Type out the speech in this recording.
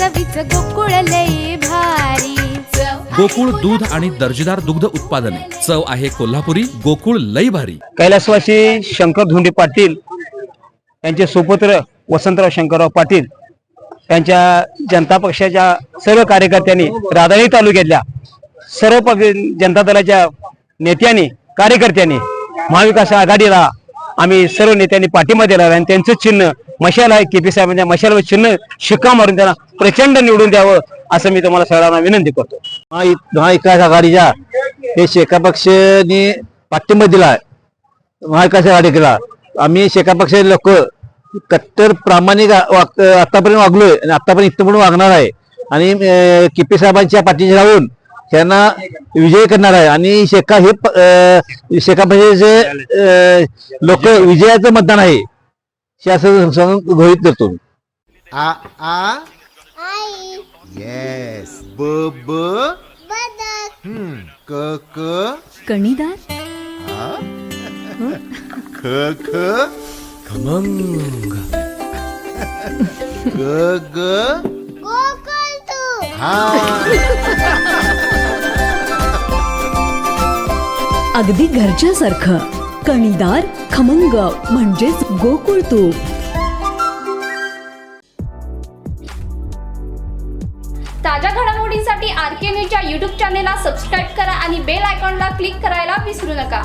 चवीच गोकुळ लई भारी. गोकुळ दूध आणि दर्जेदार दुग्ध उत्पादने. चव आहे कोल्हापुरी गोकुळ लई भारी. कैलासवासी शंकर धोंडे पाटील यांचे सुपुत्र वसंतराव शंकरराव पाटील यांच्या जनता पक्षाच्या सर्व कार्यकर्त्यांनी राधाई तालुक्यातल्या सर्व पक्ष जनता दलाच्या नेत्यांनी कार्यकर्त्यांनी महाविकास आघाडीला आम्ही सर्व नेत्यांनी पाठिंबा दिला आणि त्यांचं चिन्ह मशाल आहे केपी साहेबांच्या मशालवर चिन्ह शिक्का मारून त्यांना प्रचंड निवडून द्यावं असं मी तुम्हाला सगळ्यांना विनंती करतो. महा- महाविकास आघाडीच्या हे शेका पक्षाने पाठिंबा दिला महाविकास आघाडीला. आम्ही शेका पक्षाचे लोक कट्टर प्रामाणिक वाग- आतापर्यंत वागलोय आणि आतापर्यंत इथं म्हणून वागणार आहे. आणि केपी किपी साहेबांच्या पाठीशी राहून त्यांना विजय करणार आहे. आणि शेका हे प- शेका पक्षाचे लोक विजयाचं मतदान आहे. हे असं सांगून घोषित करतो आ? आ येस ब ब? हम्म. क क? कणीदार ख ख? खमंग. ग ग? हा. अगदी घरच्यासारखं. कणीदार खमंग म्हणजेच गोकुळ तूप. ताज्या घडामोडींसाठी आर के न्यूजच्या यूट्यूब चॅनेलला सबस्क्राईब करा आणि बेल आयकॉनला क्लिक करायला विसरू नका.